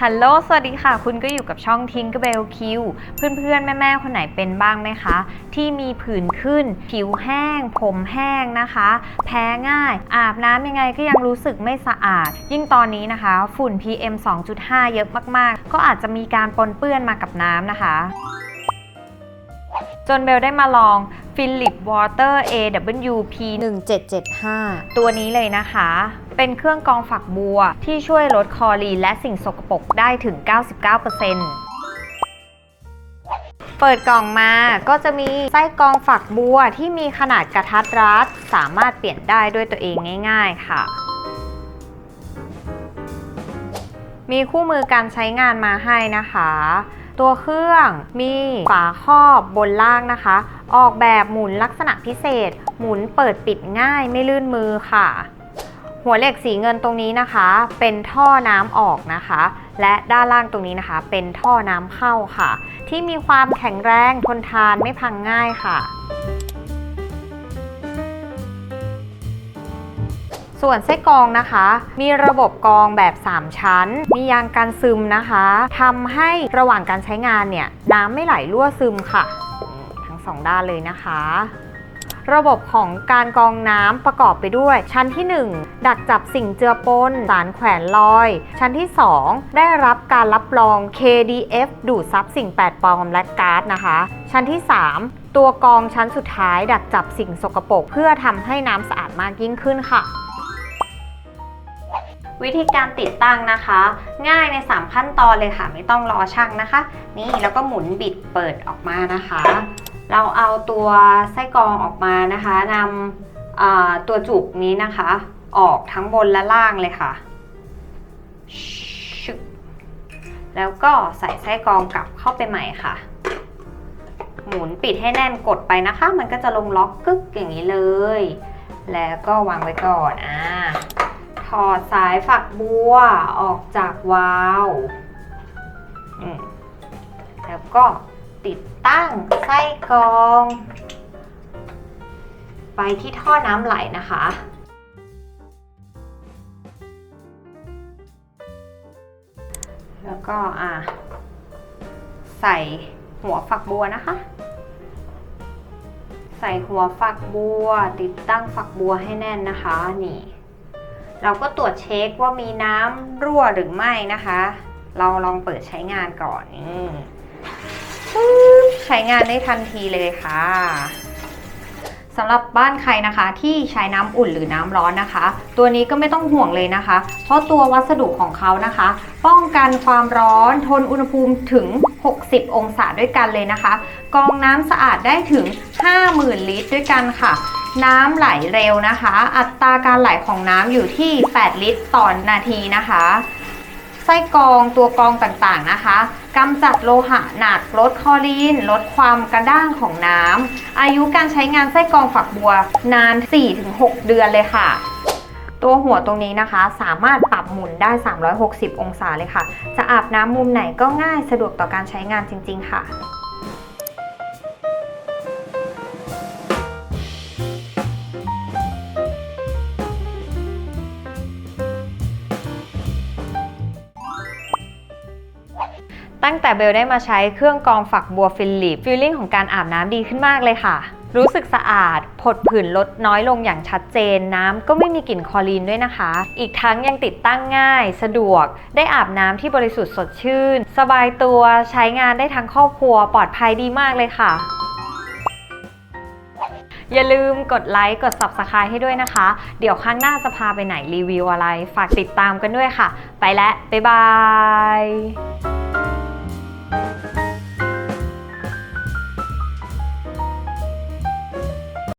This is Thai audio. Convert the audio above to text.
ฮัลโหล สวัสดีค่ะ คุณก็อยู่กับช่อง Tinkerbell Q เพื่อนๆ แม่ๆ คนไหนเป็นบ้างไหมคะ ที่มีผื่นขึ้น ผิวแห้ง ผมแห้งนะคะ แพ้ง่าย อาบน้ำยังไงก็ยังรู้สึกไม่สะอาด ยิ่งตอนนี้นะคะ ฝุ่น PM 2.5 เยอะมากๆ ก็อาจจะมีการปนเปื้อนมากับน้ำนะคะจนเบลได้มาลอง Philip Water AWP 1775 ตัวนี้เลยนะคะ เป็นเครื่องกรองฝักบัว ที่ช่วยลดคอรีนและสิ่งสกปรกได้ถึง 99%เปิดกล่องมาก็จะมีไส้กรองฝักบัวที่มีขนาดกระทัดรัด สามารถเปลี่ยนได้ด้วยตัวเองง่าย ๆ ค่ะ มีคู่มือการใช้งานมาให้นะคะ ตัวเครื่องมีฝาครอบบนล่างนะคะ ออกแบบหมุนลักษณะพิเศษ หมุนเปิดปิดง่ายไม่ลื่นมือค่ะ หัวเหล็กสีเงินตรงนี้นะคะ เป็นท่อน้ำออกนะคะ และด้านล่างตรงนี้นะคะ เป็นท่อน้ำเข้าค่ะ ที่มีความแข็งแรงทนทานไม่พังง่ายค่ะส่วนไส้กรองนะคะ มีระบบกรองแบบ 3 ชั้น มียางกันซึมนะคะทำให้ระหว่างการใช้งานเนี่ย น้ำไม่ไหลรั่วซึมค่ะ ทั้งสองด้านเลยนะคะ ระบบของการกรองน้ำประกอบไปด้วย ชั้นที่ 1 ดักจับสิ่งเจือปนสารแขวนลอย ชั้นที่ 2 ได้รับการรับรอง KDF ดูดซับสิ่งแปลกปลอมและก๊าซนะคะ ชั้นที่ 3 ตัวกรองชั้นสุดท้าย ดักจับสิ่งสกปรกเพื่อทำให้น้ำสะอาดมากยิ่งขึ้นค่ะวิธีการติดตั้งนะคะ ง่ายใน 3 ขั้นตอนเลยค่ะ ไม่ต้องรอช่างนะคะ นี่แล้วก็หมุนบิดเปิดออกมานะคะ เราเอาตัวไส้กรองออกมานะคะนำตัวจุกนี้นะคะ ออกทั้งบนและล่างเลยค่ะ แล้วก็ใส่ไส้กรองกลับเข้าไปใหม่ค่ะ หมุนปิดให้แน่นกดไปนะคะ มันก็จะลงล็อกกึกอย่างนี้เลย แล้วก็วางไว้ก่อนอ่าถอดสายฝักบัวออกจากวาล์วแล้วก็ ติดตั้งไส้กรอง ไปที่ท่อน้ำไหลนะคะ แล้วก็อะใส่หัวฝักบัวนะคะ ใส่หัวฝักบัว ติดตั้งฝักบัวให้แน่นนะคะนี่เราก็ตรวจเช็คว่ามีน้ำรั่วหรือไม่นะคะ เราลองเปิดใช้งานก่อนนี่ ใช้งานได้ทันทีเลยค่ะสำหรับบ้านใครนะคะที่ใช้น้ำอุ่นหรือน้ำร้อนนะคะ ตัวนี้ก็ไม่ต้องห่วงเลยนะคะ เพราะตัววัสดุของเขานะคะ ป้องกันความร้อนทนอุณหภูมิถึง 60 องศาด้วยกันเลยนะคะ กรองน้ำสะอาดได้ถึง 50,000 ลิตรด้วยกันค่ะ น้ำไหลเร็วนะคะ อัตราการไหลของน้ำอยู่ที่ 8 ลิตรต่อนาทีนะคะ ไส้กรองตัวกรองต่างๆนะคะกำจัดโลหะหนักลดคอรีนลดความกระด้างของน้ำอายุการใช้งานไส้กรองฝักบัวนาน 4-6 เดือนเลยค่ะ ตัวหัวตรงนี้นะคะ สามารถปรับหมุนได้ 360 องศาเลยค่ะ จะอาบน้ำมุมไหนก็ง่ายสะดวกต่อการใช้งานจริง ๆ ค่ะ ตั้งแต่เบลได้มาใช้เครื่องกรองฝักบัวฟิลลิปฟีลลิ่งของการอาบน้ำดีขึ้นมากเลยค่ะ รู้สึกสะอาด ผดผื่นลดน้อยลงอย่างชัดเจน น้ำก็ไม่มีกลิ่นคอรีนด้วยนะคะ อีกทั้งยังติดตั้งง่าย สะดวก ได้อาบน้ำที่บริสุทธิ์สดชื่น สบายตัวใช้งานได้ทั้งครอบครัวปลอดภัยดีมากเลยค่ะอย่าลืมกดไลค์ กด Subscribe ให้ด้วยนะคะ เดี๋ยวครั้งหน้าจะพาไปไหนรีวิวอะไร ฝากติดตามกันด้วยค่ะ ไปแล้ว บ๊ายบาย